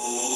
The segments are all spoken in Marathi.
Oh.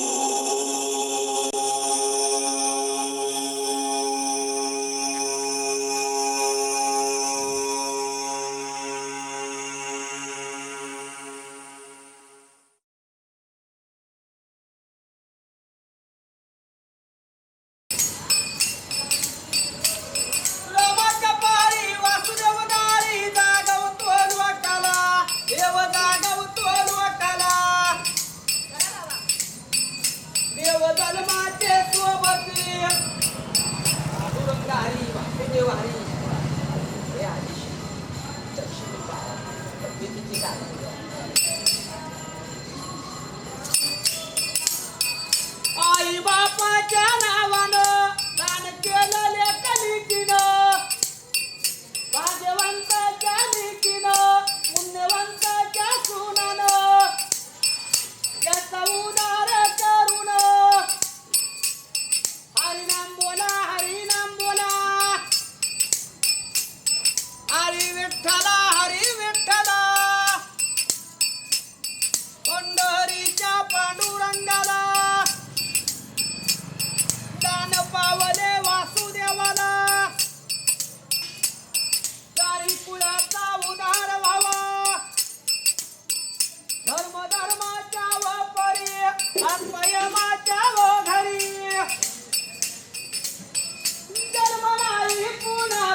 最大的一个。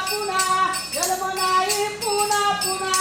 पुन्हा जन्म नाही पुन्हा पुन्हा.